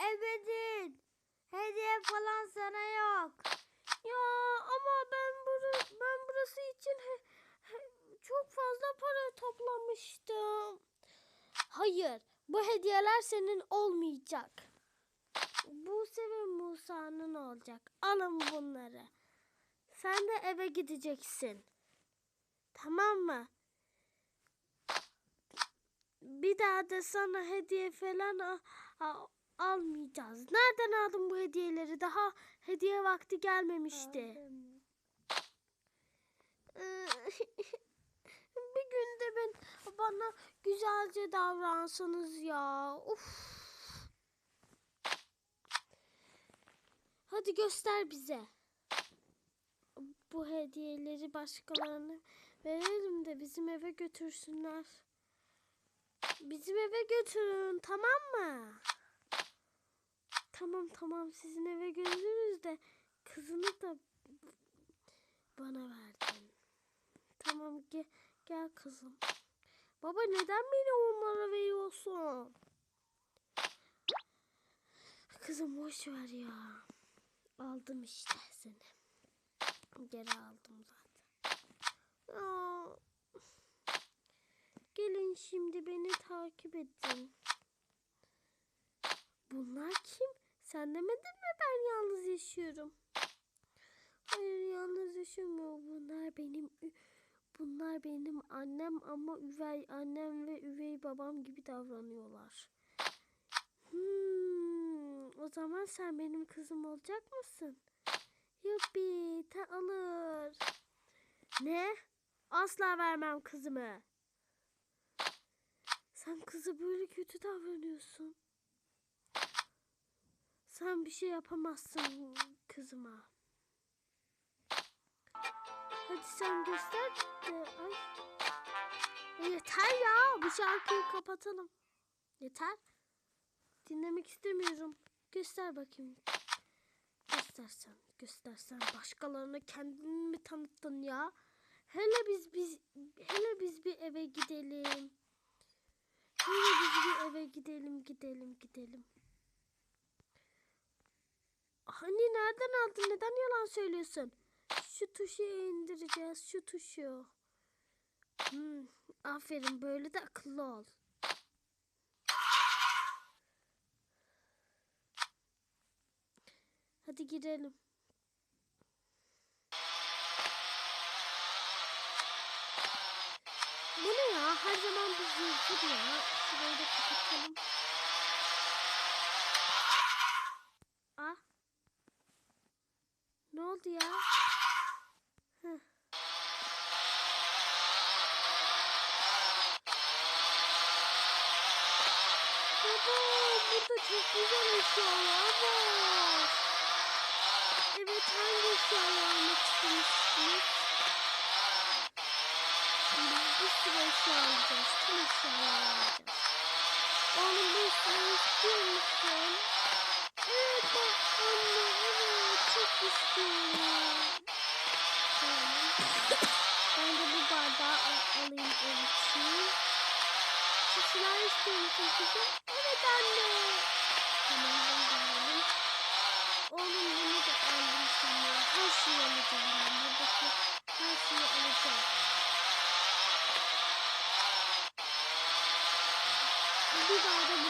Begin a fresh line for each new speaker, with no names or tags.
ebedin. Hediye falan sana yok.
Ya ama ben bura, ben burası için he- he- çok fazla para toplamıştım. Hayır, bu hediyeler senin olmayacak. Bu ve Musa'nın olacak. Alın bunları. Sen de eve gideceksin. Tamam mı? Bir daha da sana hediye falan almayacağız. Nereden aldın bu hediyeleri? Daha hediye vakti gelmemişti. Ee, bir günde ben bana güzelce davransanız ya. Uf. Hadi göster bize. Bu hediyeleri başkalarına verelim de bizim eve götürsünler. Bizim eve götürün tamam mı? Tamam tamam sizin eve götürürüz de kızını da bana verdin. Tamam gel, gel kızım. Baba neden beni onlara veriyorsun? Kızım boş ver ya. Aldım işte seni. Geri aldım zaten. Aa, gelin şimdi beni takip edin. Bunlar kim? Sen demedin mi ben yalnız yaşıyorum? Hayır yalnız yaşamıyor. Bunlar benim bunlar benim annem ama üvey annem ve üvey babam gibi davranıyorlar. Hmm, o zaman sen benim kızım olacak mısın? Yuppi, ta alır. Ne? Asla vermem kızımı. Sen kızı böyle kötü davranıyorsun. Sen bir şey yapamazsın kızıma. Hadi sen göster ay. E, yeter ya bu şarkıyı kapatalım. Yeter. Dinlemek istemiyorum. Göster bakayım. Göstersen, göstersen başkalarına kendini mi tanıttın ya? Hele biz biz hele biz bir eve gidelim. Hele biz bir eve gidelim, gidelim, gidelim. Hani nereden aldın? Neden yalan söylüyorsun? Şu tuşu indireceğiz. Şu tuşu. Hmm, aferin böyle de akıllı ol. Hadi girelim. Bu ne ya? Her zaman bizi ya. Şurayı da kapatalım. Ah. Ne oldu ya? Heh. Baba burada çok güzel eşyalar var. Evet hangi eşyaları almak istemiştiniz? Biz bir sürü eşya alacağız. Tüm eşyaları alacağız. Oğlum bu eşyayı istiyor musun? Evet bak anne evet çok istiyorum. Ben de bu bardağı al- alayım ev için. Şişeler istiyor musun kızım? Evet anne. Tamam ben de alayım. Oğlum bunu da aldım sana. Her şeyi alacağım ben. Buradaki her şeyi alacağım. Bir gelmeyeceğim.